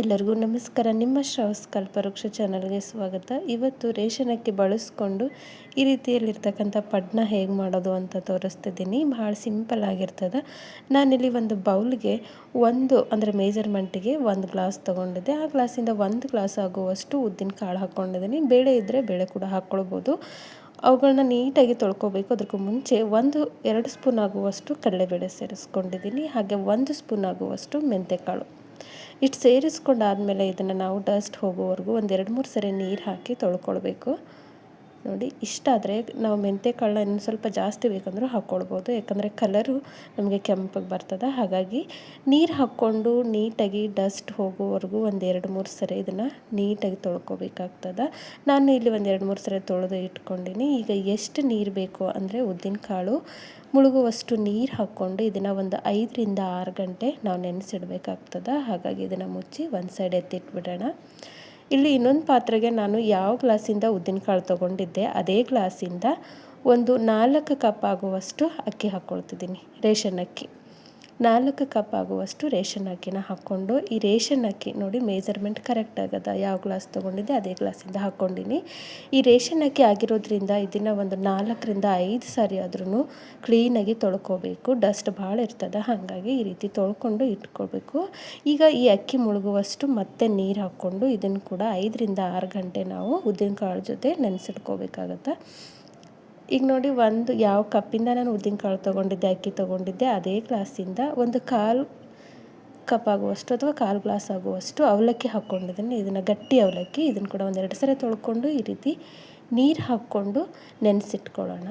ಎಲ್ಲರಿಗೂ ನಮಸ್ಕಾರ. ನಿಮ್ಮ ಶ್ರಾವಸ್ ಕಲ್ಪವೃಕ್ಷ ಚಾನಲ್ಗೆ ಸ್ವಾಗತ. ಇವತ್ತು ರೇಷನಕ್ಕೆ ಬಳಸ್ಕೊಂಡು ಈ ರೀತಿಯಲ್ಲಿರ್ತಕ್ಕಂಥ ಪಡ್ನ ಹೇಗೆ ಮಾಡೋದು ಅಂತ ತೋರಿಸ್ತಿದ್ದೀನಿ. ಭಾಳ ಸಿಂಪಲ್ ಆಗಿರ್ತದೆ. ನಾನಿಲ್ಲಿ ಒಂದು ಬೌಲ್ಗೆ ಒಂದು, ಅಂದರೆ ಮೇಜರ್ಮೆಂಟಿಗೆ ಒಂದು ಗ್ಲಾಸ್ ತೊಗೊಂಡಿದ್ದೆ. ಆ ಗ್ಲಾಸಿಂದ ಒಂದು ಗ್ಲಾಸ್ ಆಗುವಷ್ಟು ಉದ್ದಿನ ಕಾಳು ಹಾಕ್ಕೊಂಡಿದ್ದೀನಿ ಬೇಳೆ ಇದ್ದರೆ ಬೇಳೆ ಕೂಡ ಹಾಕ್ಕೊಳ್ಬೋದು ಅವುಗಳನ್ನ ನೀಟಾಗಿ ತೊಳ್ಕೊಬೇಕು. ಅದಕ್ಕೂ ಮುಂಚೆ ಒಂದು, ಎರಡು ಸ್ಪೂನ್ ಆಗುವಷ್ಟು ಕಡಲೆಬೇಳೆ ಸೇರಿಸ್ಕೊಂಡಿದ್ದೀನಿ. ಹಾಗೆ ಒಂದು ಸ್ಪೂನ್ ಆಗುವಷ್ಟು ಮೆಂತೆಕಾಳು. ಇಷ್ಟು ಸೇರಿಸ್ಕೊಂಡಾದಮೇಲೆ ಇದನ್ನು ನಾವು ಡಸ್ಟ್ ಹೋಗೋವರೆಗೂ ಒಂದೆರಡು ಮೂರು ಸರಿ ನೀರು ಹಾಕಿ ತೊಳ್ಕೊಳ್ಬೇಕು. ನೋಡಿ, ಇಷ್ಟ ಆದರೆ ನಾವು ಮೆಂತ್ಯ ಕಾಳನ್ನ ಇನ್ನು ಸ್ವಲ್ಪ ಜಾಸ್ತಿ ಬೇಕಂದ್ರೂ ಹಾಕ್ಕೊಳ್ಬೋದು ಯಾಕಂದರೆ ಕಲರು ನಮಗೆ ಕೆಂಪಗೆ ಬರ್ತದೆ. ಹಾಗಾಗಿ ನೀರು ಹಾಕ್ಕೊಂಡು ನೀಟಾಗಿ ಡಸ್ಟ್ ಹೋಗೋವರೆಗೂ ಒಂದು ಎರಡು, ಮೂರು ಸರಿ ಇದನ್ನು ನೀಟಾಗಿ ತೊಳ್ಕೊಬೇಕಾಗ್ತದೆ. ನಾನು ಇಲ್ಲಿ ಒಂದು ಎರಡು, ಮೂರು ಸರಿ ತೊಳೆದು ಇಟ್ಕೊಂಡಿನಿ. ಈಗ ಎಷ್ಟು ನೀರು ಬೇಕು ಅಂದರೆ ಉದ್ದಿನ ಕಾಳು ಮುಳುಗುವಷ್ಟು ನೀರು ಹಾಕ್ಕೊಂಡು ಇದನ್ನು ಒಂದು ಐದರಿಂದ ಆರು ಗಂಟೆ ನಾವು ನೆನೆಸಿಡ್ಬೇಕಾಗ್ತದೆ. ಹಾಗಾಗಿ ಇದನ್ನು ಮುಚ್ಚಿ ಒಂದು ಸೈಡ್ ಎತ್ತಿಟ್ಬಿಡೋಣ. ಇಲ್ಲಿ ಇನ್ನೊಂದು ಪಾತ್ರೆಗೆ ನಾನು ಯಾವ ಗ್ಲಾಸಿಂದ ಉದ್ದಿನಕಾಳು ತೊಗೊಂಡಿದ್ದೆ, ಅದೇ ಗ್ಲಾಸಿಂದ ಒಂದು ನಾಲ್ಕು ಕಪ್ ಆಗುವಷ್ಟು ಅಕ್ಕಿ ಹಾಕ್ಕೊಳ್ತಿದ್ದೀನಿ ರೇಷನ್ ಅಕ್ಕಿ. ನಾಲ್ಕು ಕಪ್ ಆಗುವಷ್ಟು ರೇಷನ್ ಅಕ್ಕಿನ ಹಾಕ್ಕೊಂಡು, ಈ ರೇಷನ್ ಅಕ್ಕಿ ನೋಡಿ ಮೇಜರ್ಮೆಂಟ್ ಕರೆಕ್ಟ್ ಆಗದ, ಯಾವ ಗ್ಲಾಸ್ ತೊಗೊಂಡಿದ್ದೆ ಅದೇ ಗ್ಲಾಸಿಂದ ಹಾಕ್ಕೊಂಡಿನಿ. ಈ ರೇಷನ್ ಅಕ್ಕಿ ಆಗಿರೋದ್ರಿಂದ ಇದನ್ನು ಒಂದು ನಾಲ್ಕರಿಂದ ಐದು ಸಾರಿ ಆದ್ರೂ ಕ್ಲೀನಾಗಿ ತೊಳ್ಕೊಬೇಕು. ಡಸ್ಟ್ ಭಾಳ ಇರ್ತದೆ, ಹಾಗಾಗಿ ಈ ರೀತಿ ತೊಳ್ಕೊಂಡು ಇಟ್ಕೊಳ್ಬೇಕು ಈಗ ಈ ಅಕ್ಕಿ ಮುಳುಗುವಷ್ಟು ಮತ್ತೆ ನೀರು ಹಾಕ್ಕೊಂಡು ಇದನ್ನು ಕೂಡ ಐದರಿಂದ ಆರು ಗಂಟೆ ನಾವು ಉದ್ದಿನ ಕಾಳು ಜೊತೆ ನೆನೆಸಿಟ್ಕೋಬೇಕಾಗತ್ತೆ? ಈಗ ನೋಡಿ ಒಂದು ಯಾವ ಕಪ್ಪಿಂದ ನಾನು ಉದ್ದಿನಕಾಳು ತೊಗೊಂಡಿದ್ದೆ, ಅಕ್ಕಿ ತೊಗೊಂಡಿದ್ದೆ, ಅದೇ ಗ್ಲಾಸಿಂದ ಒಂದು ಕಾಲು ಕಪ್ ಆಗುವಷ್ಟು ಅಥವಾ ಕಾಲು ಗ್ಲಾಸ್ ಆಗುವಷ್ಟು ಅವಲಕ್ಕಿ ಹಾಕ್ಕೊಂಡಿದ್ದೀನಿ. ಇದನ್ನು ಗಟ್ಟಿ ಅವಲಕ್ಕಿ, ಇದನ್ನು ಕೂಡ ಒಂದೆರಡು ಸರಿ ತೊಳ್ಕೊಂಡು ಈ ರೀತಿ ನೀರು ಹಾಕ್ಕೊಂಡು ನೆನೆಸಿಟ್ಕೊಳ್ಳೋಣ.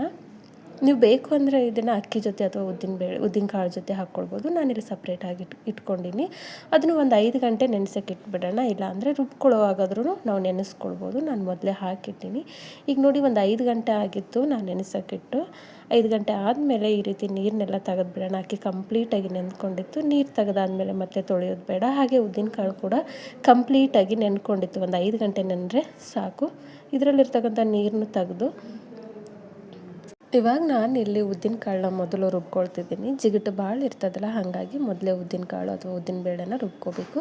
ನೀವು ಬೇಕು ಅಂದರೆ ಇದನ್ನು ಅಕ್ಕಿ ಜೊತೆ ಅಥವಾ ಉದ್ದಿನ ಬೇಳೆ, ಉದ್ದಿನ ಕಾಳು ಜೊತೆ ಹಾಕ್ಕೊಳ್ಬೋದು. ನಾನಿಲ್ಲಿ ಸಪ್ರೇಟಾಗಿ ಇಟ್, ಇಟ್ಕೊಂಡಿನಿ. ಅದನ್ನು ಒಂದು ಐದು ಗಂಟೆ ನೆನೆಸೋಕೆ ಇಟ್ಬಿಡೋಣ. ಇಲ್ಲ ಅಂದರೆ ರುಬ್ಕೊಳ್ಳೋವಾಗಾದ್ರೂ ನಾವು ನೆನೆಸ್ಕೊಳ್ಬೋದು. ನಾನು ಮೊದಲೇ ಹಾಕಿಟ್ಟಿನಿ. ಈಗ ನೋಡಿ ಒಂದು ಐದು ಗಂಟೆ ಆಗಿತ್ತು ನಾನು ನೆನೆಸೋಕ್ಕಿಟ್ಟು ಐದು ಗಂಟೆ ಆದಮೇಲೆ ಈ ರೀತಿ ನೀರನ್ನೆಲ್ಲ ತೆಗೆದ್ಬಿಡೋಣ. ಅಕ್ಕಿ ಕಂಪ್ಲೀಟಾಗಿ ನೆನ್ಕೊಂಡಿತ್ತು ನೀರು ತೆಗೆದಾದ್ಮೇಲೆ ಮತ್ತೆ ತೊಳೆಯೋದು ಬೇಡ. ಹಾಗೆ ಉದ್ದಿನ ಕಾಳು ಕೂಡ ಕಂಪ್ಲೀಟಾಗಿ ನೆನ್ಕೊಂಡಿತ್ತು ಒಂದು ಐದು ಗಂಟೆ ನೆನೆದ್ರೆ ಸಾಕು. ಇದರಲ್ಲಿರ್ತಕ್ಕಂಥ ನೀರನ್ನು ತೆಗೆದು ಇವಾಗ ನಾನು ಇಲ್ಲಿ ಉದ್ದಿನ ಕಾಳನ್ನ ಮೊದಲು ರುಬ್ಕೊಳ್ತಿದ್ದೀನಿ. ಜಿಗಿಟು ಭಾಳ ಇರ್ತದಲ್ಲ, ಹಾಗಾಗಿ ಮೊದಲೇ ಉದ್ದಿನ ಕಾಳು ಅಥವಾ ಉದ್ದಿನ ಬೇಳೆನ ರುಬ್ಕೋಬೇಕು.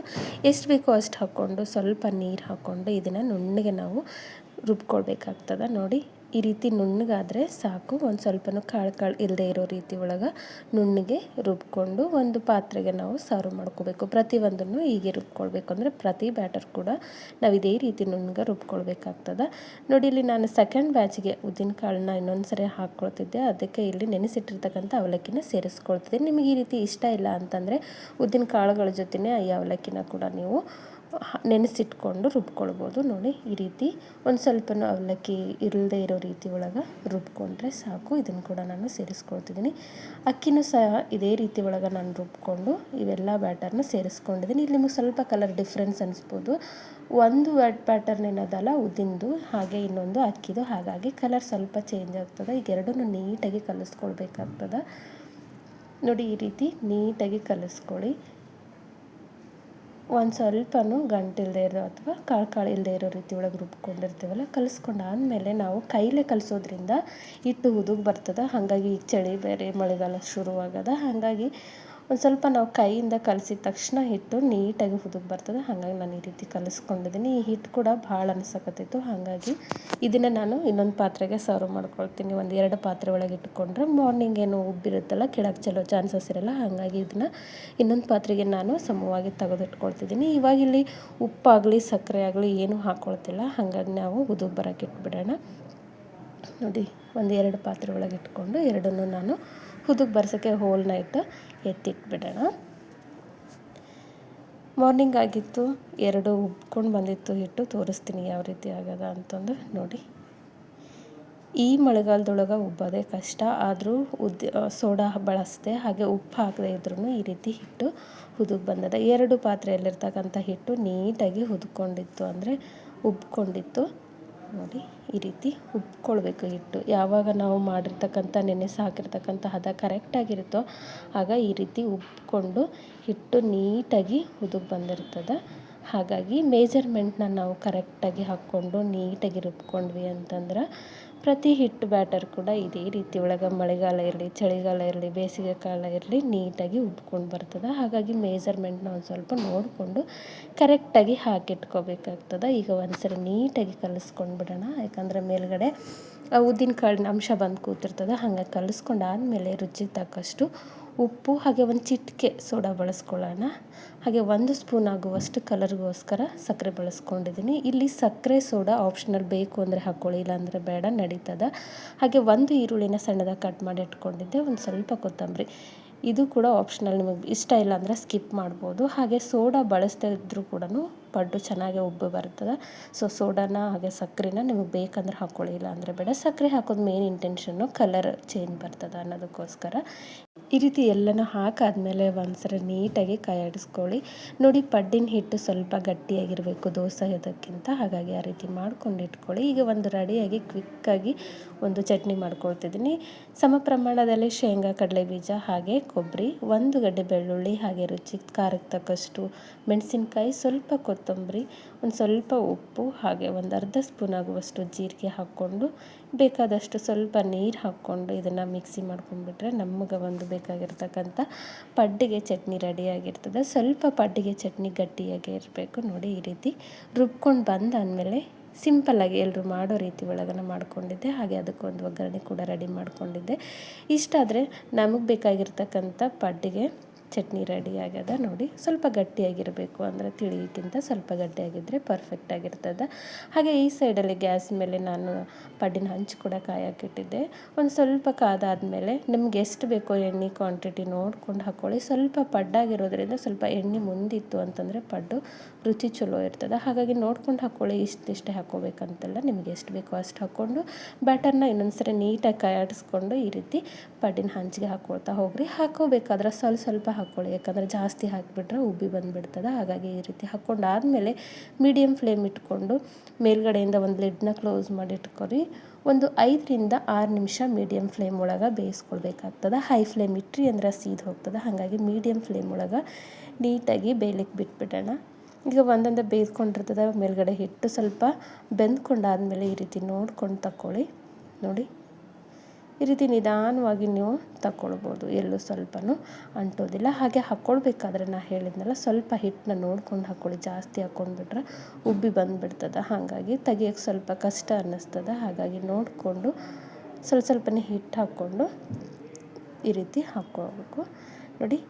ಎಷ್ಟು ಬೇಕೋ ಅಷ್ಟು ಹಾಕ್ಕೊಂಡು ಸ್ವಲ್ಪ ನೀರು ಹಾಕ್ಕೊಂಡು ಇದನ್ನು ನುಣ್ಣಗೆ ನಾವು ರುಬ್ಕೊಳ್ಬೇಕಾಗ್ತದೆ ನೋಡಿ. ಈ ರೀತಿ ನುಣ್ಣಗಾದರೆ ಸಾಕು. ಒಂದು ಸ್ವಲ್ಪನೂ ಕಾಳು ಕಾಳು ಇಲ್ಲದೆ ಇರೋ ರೀತಿ ಒಳಗೆ ನುಣ್ಣಗೆ ರುಬ್ಕೊಂಡು ಒಂದು ಪಾತ್ರೆಗೆ ನಾವು ಸರ್ವ್ ಮಾಡ್ಕೋಬೇಕು. ಪ್ರತಿಯೊಂದನ್ನು ಹೀಗೆ ರುಬ್ಕೊಳ್ಬೇಕು. ಅಂದರೆ ಪ್ರತಿ ಬ್ಯಾಟರ್ ಕೂಡ ನಾವು ಇದೇ ರೀತಿ ನುಣ್ಣಗೆ ರುಬ್ಕೊಳ್ಬೇಕಾಗ್ತದೆ. ನೋಡಿ, ಇಲ್ಲಿ ನಾನು ಸೆಕೆಂಡ್ ಬ್ಯಾಚಿಗೆ ಉದ್ದಿನ ಕಾಳನ್ನ ಇನ್ನೊಂದು ಸರಿ ಹಾಕ್ಕೊಳ್ತಿದ್ದೆ ಅದಕ್ಕೆ ಇಲ್ಲಿ ನೆನೆಸಿಟ್ಟಿರ್ತಕ್ಕಂಥ ಅವಲಕ್ಕಿನ ಸೇರಿಸ್ಕೊಳ್ತಿದ್ದೆ. ನಿಮಗೆ ಈ ರೀತಿ ಇಷ್ಟ ಇಲ್ಲ ಅಂತಂದರೆ ಉದ್ದಿನ ಕಾಳುಗಳ ಜೊತೆನೇ ಈ ಅವಲಕ್ಕಿನ ಕೂಡ ನೀವು ನೆನೆಸಿಟ್ಕೊಂಡು ರುಬ್ಕೊಳ್ಬೋದು. ನೋಡಿ, ಈ ರೀತಿ ಒಂದು ಸ್ವಲ್ಪನೂ ಅವಲಕ್ಕಿ ಇರಲ್ದೇ ಇರೋ ರೀತಿ ಒಳಗೆ ರುಬ್ಕೊಂಡ್ರೆ ಸಾಕು. ಇದನ್ನು ಕೂಡ ನಾನು ಸೇರಿಸ್ಕೊಳ್ತಿದ್ದೀನಿ. ಅಕ್ಕಿನೂ ಸಹ ಇದೇ ರೀತಿ ಒಳಗೆ ನಾನು ರುಬ್ಕೊಂಡು ಇವೆಲ್ಲ ಬ್ಯಾಟರ್ನ ಸೇರಿಸ್ಕೊಂಡಿದ್ದೀನಿ. ಇಲ್ಲಿ ನಿಮಗೆ ಸ್ವಲ್ಪ ಕಲರ್ ಡಿಫ್ರೆನ್ಸ್ ಅನಿಸ್ಬೋದು. ಒಂದು ವ್ಯಾಟ್ ಪ್ಯಾಟರ್ನ್ ಏನದಲ್ಲ ಉದ್ದಿಂದು ಹಾಗೆ ಇನ್ನೊಂದು ಅಕ್ಕಿದು. ಹಾಗಾಗಿ ಕಲರ್ ಸ್ವಲ್ಪ ಚೇಂಜ್ ಆಗ್ತದೆ. ಈಗ ಎರಡನ್ನೂ ನೀಟಾಗಿ ಕಲಿಸ್ಕೊಳ್ಬೇಕಾಗ್ತದೆ. ನೋಡಿ, ಈ ರೀತಿ ನೀಟಾಗಿ ಕಲಿಸ್ಕೊಳ್ಳಿ. ಒಂದು ಸ್ವಲ್ಪನೂ ಗಂಟಿಲ್ಲದೆ ಇರೋ ಅಥವಾ ಕಾಳು ಕಾಳು ಇಲ್ಲದೆ ಇರೋ ರೀತಿ ಒಳಗೆ ರುಬ್ಕೊಂಡಿರ್ತೀವಲ್ಲ, ಕಲಿಸ್ಕೊಂಡಾದ್ಮೇಲೆ ನಾವು ಕೈಲೇ ಕಲಿಸೋದ್ರಿಂದ ಹಿಟ್ಟು ಉದುಕ್ ಬರ್ತದೆ. ಹಾಗಾಗಿ ಈಗ ಚಳಿ ಬೇರೆ ಮಳೆಗಾಲ ಶುರುವಾಗದ. ಹಾಗಾಗಿ ಒಂದು ಸ್ವಲ್ಪ ನಾವು ಕೈಯಿಂದ ಕಲಸಿದ ತಕ್ಷಣ ಹಿಟ್ಟು ನೀಟಾಗಿ ಹುದುಗ್ ಬರ್ತದೆ. ಹಾಗಾಗಿ ನಾನು ಈ ರೀತಿ ಕಲಸ್ಕೊಂಡಿದ್ದೀನಿ. ಈ ಹಿಟ್ಟು ಕೂಡ ಭಾಳ ಅನ್ಸಕತ್ತಿತ್ತು. ಹಾಗಾಗಿ ಇದನ್ನು ನಾನು ಇನ್ನೊಂದು ಪಾತ್ರೆಗೆ ಸರ್ವ್ ಮಾಡ್ಕೊಳ್ತೀನಿ. ಒಂದು ಎರಡು ಪಾತ್ರೆ ಒಳಗೆ ಇಟ್ಕೊಂಡ್ರೆ ಮಾರ್ನಿಂಗ್ ಏನು ಉಬ್ಬಿರುತ್ತಲ್ಲ ಕೆಳಗೆ ಚಲೋ ಚಾನ್ಸಸ್ ಇರಲ್ಲ. ಹಾಗಾಗಿ ಇದನ್ನು ಇನ್ನೊಂದು ಪಾತ್ರೆಗೆ ನಾನು ಸಮವಾಗಿ ತೆಗೆದಿಟ್ಕೊಳ್ತಿದ್ದೀನಿ. ಇವಾಗ ಇಲ್ಲಿ ಉಪ್ಪಾಗಲಿ, ಸಕ್ಕರೆ ಆಗಲಿ ಏನೂ ಹಾಕ್ಕೊಳ್ತಿಲ್ಲ ಹಾಗಾಗಿ ನಾವು ಉದುಗ್ ಬರೋಕೆ ಇಟ್ಬಿಡೋಣ. ನೋಡಿ, ಒಂದು ಎರಡು ಪಾತ್ರೆ ಒಳಗೆ ಇಟ್ಕೊಂಡು ಎರಡನ್ನೂ ನಾನು ಹುದುಗ್ ಬರ್ಸೋಕ್ಕೆ ಹೋಲ್ ನೈಟ್ ಎತ್ತಿಟ್ಬಿಡೋಣ. ಮಾರ್ನಿಂಗ್ ಆಗಿತ್ತು, ಎರಡು ಉಬ್ಕೊಂಡು ಬಂದಿತ್ತು ಹಿಟ್ಟು ತೋರಿಸ್ತೀನಿ ಯಾವ ರೀತಿ ಆಗದ ಅಂತಂದು ನೋಡಿ. ಈ ಮಳೆಗಾಲದೊಳಗೆ ಉಬ್ಬೋದೇ ಕಷ್ಟ, ಆದರೂ ಉದ್ದ ಸೋಡಾ ಬಳಸಿದೆ, ಹಾಗೆ ಉಪ್ಪು ಹಾಕದೆ ಇದ್ರೂ ಈ ರೀತಿ ಹಿಟ್ಟು ಹುದುಗ್ ಬಂದದ. ಎರಡು ಪಾತ್ರೆಯಲ್ಲಿರ್ತಕ್ಕಂಥ ಹಿಟ್ಟು ನೀಟಾಗಿ ಹುದ್ಕೊಂಡಿತ್ತು, ಅಂದರೆ ಉಬ್ಕೊಂಡಿತ್ತು. ನೋಡಿ ಈ ರೀತಿ ಉಬ್ಕೊಳ್ಬೇಕು ಹಿಟ್ಟು. ಯಾವಾಗ ನಾವು ಮಾಡಿರ್ತಕ್ಕಂಥ ನೆನೆಸಿ ಹಾಕಿರ್ತಕ್ಕಂಥ ಹದ ಕರೆಕ್ಟಾಗಿರುತ್ತೋ ಆಗ ಈ ರೀತಿ ಉಬ್ಕೊಂಡು ಹಿಟ್ಟು ನೀಟಾಗಿ ಉದುಕ್ ಬಂದಿರ್ತದೆ. ಹಾಗಾಗಿ ಮೇಜರ್ಮೆಂಟ್ನ ನಾವು ಕರೆಕ್ಟಾಗಿ ಹಾಕ್ಕೊಂಡು ನೀಟಾಗಿ ರುಬ್ಕೊಂಡ್ವಿ ಅಂತಂದ್ರೆ ಪ್ರತಿ ಹಿಟ್ಟು ಬ್ಯಾಟರ್ ಕೂಡ ಇದೇ ರೀತಿ ಒಳಗೆ ಮಳೆಗಾಲ ಇರಲಿ, ಚಳಿಗಾಲ ಇರಲಿ, ಬೇಸಿಗೆ ಕಾಲ ಇರಲಿ ನೀಟಾಗಿ ಉಬ್ಕೊಂಡು ಬರ್ತದೆ. ಹಾಗಾಗಿ ಮೇಜರ್ಮೆಂಟ್ನ ಒಂದು ಸ್ವಲ್ಪ ನೋಡಿಕೊಂಡು ಕರೆಕ್ಟಾಗಿ ಹಾಕಿಟ್ಕೋಬೇಕಾಗ್ತದೆ. ಈಗ ಒಂದ್ಸರಿ ನೀಟಾಗಿ ಕಲಿಸ್ಕೊಂಡು ಬಿಡೋಣ. ಯಾಕಂದರೆ ಮೇಲ್ಗಡೆ ಉದ್ದಿನ ಕಾಳಿನ ಅಂಶ ಬಂದು ಕೂತಿರ್ತದೆ. ಹಾಗೆ ಕಲಿಸ್ಕೊಂಡು ಆದಮೇಲೆ ರುಚಿಗೆ ತಕ್ಕಷ್ಟು ಉಪ್ಪು ಹಾಗೆ ಒಂದು ಚಿಟಿಕೆ ಸೋಡಾ ಬಳಸ್ಕೊಳ್ಳೋಣ. ಹಾಗೆ ಒಂದು ಸ್ಪೂನ್ ಆಗುವಷ್ಟು ಕಲರ್ಗೋಸ್ಕರ ಸಕ್ಕರೆ ಬಳಸ್ಕೊಂಡಿದ್ದೀನಿ. ಇಲ್ಲಿ ಸಕ್ಕರೆ ಸೋಡಾ ಆಪ್ಷನಲ್ ಬೇಕು ಅಂದರೆ ಹಾಕ್ಕೊಳ್ಳಿ, ಇಲ್ಲಾಂದರೆ ಬೇಡ, ನಡೀತದ. ಹಾಗೆ ಒಂದು ಈರುಳ್ಳಿನ ಸಣ್ಣದಾಗಿ ಕಟ್ ಮಾಡಿ ಇಟ್ಕೊಂಡಿದ್ದೆ, ಒಂದು ಸ್ವಲ್ಪ ಕೊತ್ತಂಬರಿ. ಇದು ಕೂಡ ಆಪ್ಷನಲ್, ನಿಮಗೆ ಇಷ್ಟ ಇಲ್ಲ ಅಂದರೆ ಸ್ಕಿಪ್ ಮಾಡ್ಬೋದು. ಹಾಗೆ ಸೋಡಾ ಬಳಸ್ತಾ ಇದ್ದರೂ ಕೂಡ ಪಡ್ಡು ಚೆನ್ನಾಗಿ ಉಬ್ಬು ಬರ್ತದೆ. ಸೊ ಸೋಡಾನ ಹಾಗೆ ಸಕ್ಕರೆನ ನಿಮಗೆ ಬೇಕಂದ್ರೆ ಹಾಕ್ಕೊಳ್ಳಿ ಇಲ್ಲ ಅಂದರೆ ಬೇಡ. ಸಕ್ಕರೆ ಹಾಕೋದು ಮೇನ್ ಇಂಟೆನ್ಷನ್ನು ಕಲರ್ ಚೇಂಜ್ ಬರ್ತದೆ ಅನ್ನೋದಕ್ಕೋಸ್ಕರ. ಈ ರೀತಿ ಎಲ್ಲನೂ ಹಾಕಾದ್ಮೇಲೆ ಒಂದ್ಸರಿ ನೀಟಾಗಿ ಕಾಯಾಡಿಸ್ಕೊಳ್ಳಿ ನೋಡಿ, ಪಡ್ಡಿನ ಹಿಟ್ಟು ಸ್ವಲ್ಪ ಗಟ್ಟಿಯಾಗಿರಬೇಕು ದೋಸೆ ಇದಕ್ಕಿಂತ ಹಾಗಾಗಿ ಆ ರೀತಿ ಮಾಡ್ಕೊಂಡು ಇಟ್ಕೊಳ್ಳಿ. ಈಗ ಒಂದು ರೆಡಿಯಾಗಿ ಕ್ವಿಕ್ಕಾಗಿ ಒಂದು ಚಟ್ನಿ ಮಾಡ್ಕೊಳ್ತಿದ್ದೀನಿ. ಸಮ ಪ್ರಮಾಣದಲ್ಲಿ ಶೇಂಗಾ ಕಡಲೆ ಬೀಜ ಹಾಗೆ ಕೊಬ್ಬರಿ, ಒಂದು ಗಡ್ಡೆ ಬೆಳ್ಳುಳ್ಳಿ ಹಾಗೆ ರುಚಿ ಖಾರಕ್ಕೆ ತಕ್ಕಷ್ಟು ಮೆಣಸಿನ್ಕಾಯಿ, ಸ್ವಲ್ಪ ಕೊತ್ತಂಬರಿ, ಒಂದು ಸ್ವಲ್ಪ ಉಪ್ಪು ಹಾಗೆ ಒಂದು ಅರ್ಧ ಸ್ಪೂನ್ ಆಗುವಷ್ಟು ಜೀರಿಗೆ ಹಾಕ್ಕೊಂಡು ಬೇಕಾದಷ್ಟು ಸ್ವಲ್ಪ ನೀರು ಹಾಕ್ಕೊಂಡು ಇದನ್ನು ಮಿಕ್ಸಿ ಮಾಡ್ಕೊಂಡ್ಬಿಟ್ರೆ ನಮಗೆ ಒಂದು ಬೇಕಾಗಿರ್ತಕ್ಕಂಥ ಪಡ್ಡಿಗೆ ಚಟ್ನಿ ರೆಡಿಯಾಗಿರ್ತದೆ ಸ್ವಲ್ಪ ಪಡ್ಡಿಗೆ ಚಟ್ನಿ ಗಟ್ಟಿಯಾಗಿ ಇರಬೇಕು. ನೋಡಿ ಈ ರೀತಿ ರುಬ್ಕೊಂಡು ಬಂದಾದಮೇಲೆ ಸಿಂಪಲ್ಲಾಗಿ ಎಲ್ಲರೂ ಮಾಡೋ ರೀತಿ ಒಳಗನ ಮಾಡ್ಕೊಂಡಿದ್ದೆ. ಹಾಗೆ ಅದಕ್ಕೊಂದು ಒಗ್ಗರಣೆ ಕೂಡ ರೆಡಿ ಮಾಡ್ಕೊಂಡಿದ್ದೆ. ಇಷ್ಟಾದರೆ ನಮಗೆ ಬೇಕಾಗಿರ್ತಕ್ಕಂಥ ಪಡ್ಡಿಗೆ ಚಟ್ನಿ ರೆಡಿ ಆಗ್ಯದ ನೋಡಿ. ಸ್ವಲ್ಪ ಗಟ್ಟಿಯಾಗಿರಬೇಕು ಅಂದರೆ ತಿಳಿಗಿಂತ ಸ್ವಲ್ಪ ಗಟ್ಟಿಯಾಗಿದ್ದರೆ ಪರ್ಫೆಕ್ಟಾಗಿರ್ತದೆ ಹಾಗೆ ಈ ಸೈಡಲ್ಲಿ ಗ್ಯಾಸ್ ಮೇಲೆ ನಾನು ಪಡ್ಡಿನ ಹಂಚು ಕೂಡ ಕಾಯಕ್ಕಿಟ್ಟಿದ್ದೆ ಒಂದು ಸ್ವಲ್ಪ ಕಾದಾದಮೇಲೆ ನಿಮ್ಗೆ ಎಷ್ಟು ಬೇಕೋ ಎಣ್ಣೆ ಕ್ವಾಂಟಿಟಿ ನೋಡ್ಕೊಂಡು ಹಾಕ್ಕೊಳ್ಳಿ ಸ್ವಲ್ಪ ಪಡ್ಡಾಗಿರೋದ್ರಿಂದ ಸ್ವಲ್ಪ ಎಣ್ಣೆ ಮುಂದಿತ್ತು ಅಂತಂದರೆ ಪಡ್ಡು ರುಚಿ ಚಲೋ ಇರ್ತದೆ. ಹಾಗಾಗಿ ನೋಡ್ಕೊಂಡು ಹಾಕ್ಕೊಳ್ಳಿ ಇಷ್ಟಿಷ್ಟೇ ಹಾಕ್ಕೋಬೇಕಂತೆಲ್ಲ ನಿಮಗೆ ಎಷ್ಟು ಬೇಕೋ ಅಷ್ಟು ಹಾಕ್ಕೊಂಡು ಬ್ಯಾಟರ್ನ ಇನ್ನೊಂದು ಸರಿ ನೀಟಾಗಿ ಕಾಯಾಡಿಸ್ಕೊಂಡು ಈ ರೀತಿ ಪಡ್ಡಿನ ಹಂಚಿಗೆ ಹಾಕ್ಕೊಳ್ತಾ ಹೋಗ್ರಿ. ಹಾಕೋಬೇಕಾದ್ರೆ ಸ್ವಲ್ಪ ಸ್ವಲ್ಪ ಹಾಕ್ಕೊಳ್ಳಿ ಯಾಕಂದರೆ ಜಾಸ್ತಿ ಹಾಕಿಬಿಟ್ರೆ ಉಬ್ಬಿ ಬಂದುಬಿಡ್ತದೆ. ಹಾಗಾಗಿ ಈ ರೀತಿ ಹಾಕ್ಕೊಂಡಾದಮೇಲೆ ಮೀಡಿಯಮ್ ಫ್ಲೇಮ್ ಇಟ್ಕೊಂಡು ಮೇಲ್ಗಡೆಯಿಂದ ಒಂದು ಲಿಡ್ನ ಕ್ಲೋಸ್ ಮಾಡಿ ಇಟ್ಕೊರಿ. ಒಂದು ಐದರಿಂದ ಆರು ನಿಮಿಷ ಮೀಡಿಯಮ್ ಫ್ಲೇಮ್ ಒಳಗೆ ಬೇಯಿಸ್ಕೊಳ್ಬೇಕಾಗ್ತದೆ. ಹೈ ಫ್ಲೇಮ್ ಇಟ್ರಿ ಅಂದ್ರೆ ಸೀದ್ ಹೋಗ್ತದೆ. ಹಾಗಾಗಿ ಮೀಡಿಯಮ್ ಫ್ಲೇಮ್ ಒಳಗೆ ನೀಟಾಗಿ ಬೇಯಲಿಕ್ಕೆ ಬಿಟ್ಬಿಡೋಣ. ಈಗ ಒಂದೊಂದು ಬೇಯ್ಕೊಂಡಿರ್ತದೆ ಮೇಲ್ಗಡೆ ಹಿಟ್ಟು ಸ್ವಲ್ಪ ಬೆಂದ್ಕೊಂಡಾದಮೇಲೆ ಈ ರೀತಿ ನೋಡ್ಕೊಂಡು ತಗೊಳ್ಳಿ ನೋಡಿ. ಈ ರೀತಿ ನಿಧಾನವಾಗಿ ನೀವು ತಗೊಳ್ಬೋದು ಎಲ್ಲೂ ಸ್ವಲ್ಪನೂ ಅಂಟೋದಿಲ್ಲ. ಹಾಗೆ ಹಾಕ್ಕೊಳ್ಬೇಕಾದ್ರೆ ನಾ ಹೇಳಿದ್ನಲ್ಲ, ಸ್ವಲ್ಪ ಹಿಟ್ಟನ್ನ ನೋಡ್ಕೊಂಡು ಹಾಕ್ಕೊಳ್ಳಿ. ಜಾಸ್ತಿ ಹಾಕ್ಕೊಂಡ್ಬಿಟ್ರೆ ಉಬ್ಬಿ ಬಂದುಬಿಡ್ತದೆ. ಹಾಗಾಗಿ ತೆಗಿಯೋಕ್ಕೆ ಸ್ವಲ್ಪ ಕಷ್ಟ ಅನ್ನಿಸ್ತದೆ. ಹಾಗಾಗಿ ನೋಡಿಕೊಂಡು ಸ್ವಲ್ಪ ಸ್ವಲ್ಪನೇ ಹಿಟ್ಟು ಹಾಕ್ಕೊಂಡು ಈ ರೀತಿ ಹಾಕ್ಕೊಳ್ಬೇಕು. ನೋಡಿ,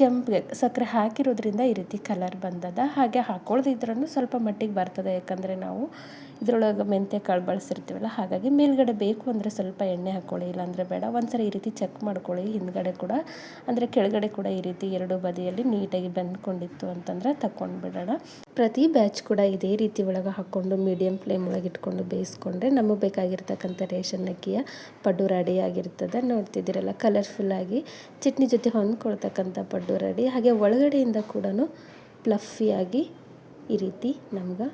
ಕೆಂಪಿಗೆ ಸಕ್ಕರೆ ಹಾಕಿರೋದ್ರಿಂದ ಈ ರೀತಿ ಕಲರ್ ಬಂದದ. ಹಾಗೆ ಹಾಕ್ಕೊಳ್ದಿದ್ರೂ ಸ್ವಲ್ಪ ಮಟ್ಟಿಗೆ ಬರ್ತದೆ. ಯಾಕಂದರೆ ನಾವು ಇದರೊಳಗೆ ಮೆಂತ್ಯ ಕಾಳು ಬಳಸಿರ್ತೀವಲ್ಲ, ಹಾಗಾಗಿ ಮೇಲ್ಗಡೆ ಬೇಕು ಅಂದರೆ ಸ್ವಲ್ಪ ಎಣ್ಣೆ ಹಾಕ್ಕೊಳ್ಳಿ ಇಲ್ಲಾಂದರೆ ಬೇಡ. ಒಂದ್ಸರಿ ಈ ರೀತಿ ಚೆಕ್ ಮಾಡ್ಕೊಳ್ಳಿ, ಹಿಂದ್ಗಡೆ ಕೂಡ. ಅಂದರೆ ಕೆಳಗಡೆ ಕೂಡ ಈ ರೀತಿ ಎರಡು ಬದಿಯಲ್ಲಿ ನೀಟಾಗಿ ಬೆಂದ್ಕೊಂಡಿತ್ತು ಅಂತಂದರೆ ತಗೊಂಡು ಬಿಡೋಣ ಪ್ರತಿ ಬ್ಯಾಚ್ ಕೂಡ ಇದೇ ರೀತಿ ಒಳಗೆ ಹಾಕ್ಕೊಂಡು ಮೀಡಿಯಂ ಫ್ಲೇಮ್ ಒಳಗೆ ಇಟ್ಕೊಂಡು ಬೇಯಿಸ್ಕೊಂಡ್ರೆ ನಮಗೆ ಬೇಕಾಗಿರ್ತಕ್ಕಂಥ ರೇಷನ್ ಅಕ್ಕಿಯ ಪಡ್ಡು ರೆಡಿ ಆಗಿರ್ತದೆ. ನೋಡ್ತಿದ್ದೀರಲ್ಲ ಕಲರ್ಫುಲ್ಲಾಗಿ ಚಟ್ನಿ ಜೊತೆ ಹೊಂದ್ಕೊಳ್ತಕ್ಕಂಥ ಪಡ್ಡು ರೆಡಿ ಹಾಗೆ ಒಳಗಡೆಯಿಂದ ಕೂಡ ಪ್ಲಫಿಯಾಗಿ ಈ ರೀತಿ ನಮ್ಗೆ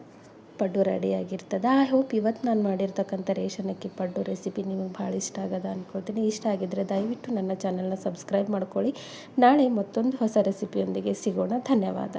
ಪಡ್ಡು ರೆಡಿಯಾಗಿರ್ತದೆ ಐ ಹೋಪ್ ಇವತ್ತು ನಾನು ಮಾಡಿರ್ತಕ್ಕಂಥ ರೇಷನ್ ಅಕ್ಕಿ ಪಡ್ಡು ರೆಸಿಪಿ ನಿಮಗೆ ಭಾಳ ಇಷ್ಟ ಆಗದ ಅಂದ್ಕೊಳ್ತೀನಿ ಇಷ್ಟ ಆಗಿದ್ದರೆ ದಯವಿಟ್ಟು ನನ್ನ ಚಾನಲ್ನ ಸಬ್ಸ್ಕ್ರೈಬ್ ಮಾಡ್ಕೊಳ್ಳಿ. ನಾಳೆ ಮತ್ತೊಂದು ಹೊಸ ರೆಸಿಪಿಯೊಂದಿಗೆ ಸಿಗೋಣ. ಧನ್ಯವಾದ.